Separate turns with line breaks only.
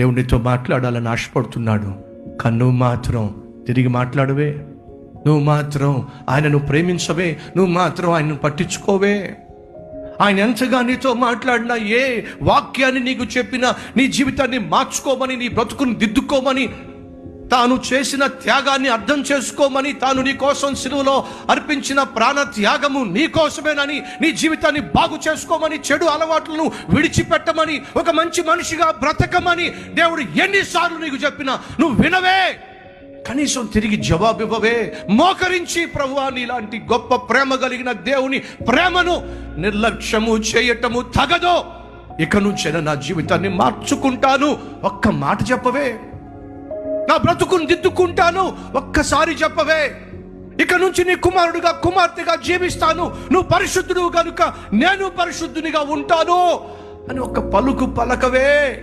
దేవునితో మాట్లాడాలని ఆశపడుతున్నాడు. కానీ నువ్వు మాత్రం తిరిగి మాట్లాడవే. నువ్వు మాత్రం ఆయనను ప్రేమించవే. నువ్వు మాత్రం ఆయనను పట్టించుకోవే. ఆయన ఎంతగా నీతో మాట్లాడినా ఏ వాక్యాన్ని నీకు చెప్పినా నీ జీవితాన్ని మార్చుకోమని నీ బ్రతుకుని దిద్దుకోమని తాను చేసిన త్యాగాన్ని అర్థం చేసుకోమని తాను నీ కోసం సిలువలో అర్పించిన ప్రాణ త్యాగము నీ కోసమేనని నీ జీవితాన్ని బాగు చేసుకోమని చెడు అలవాట్లను విడిచిపెట్టమని ఒక మంచి మనిషిగా బ్రతకమని దేవుడు ఎన్నిసార్లు నీకు చెప్పినా నువ్వు వినవే. కనీసం తిరిగి జవాబు ఇవ్వవే మోకరించి ప్రభువాని నీలాంటి గొప్ప ప్రేమ కలిగిన దేవుని ప్రేమను నిర్లక్ష్యము చేయటము తగదో. ఇక నుంచైనా నా జీవితాన్ని మార్చుకుంటాను. ఒక్క మాట చెప్పవే. నా బ్రతుకుని దిద్దుకుంటాను. ఒక్కసారి చెప్పవే. ఇక నుంచి నీ కుమారుడిగా కుమార్తెగా జీవిస్తాను. నువ్వు పరిశుద్ధుడు కనుక నేను పరిశుద్ధునిగా ఉంటాను అని ఒక పలుకు పలకవే.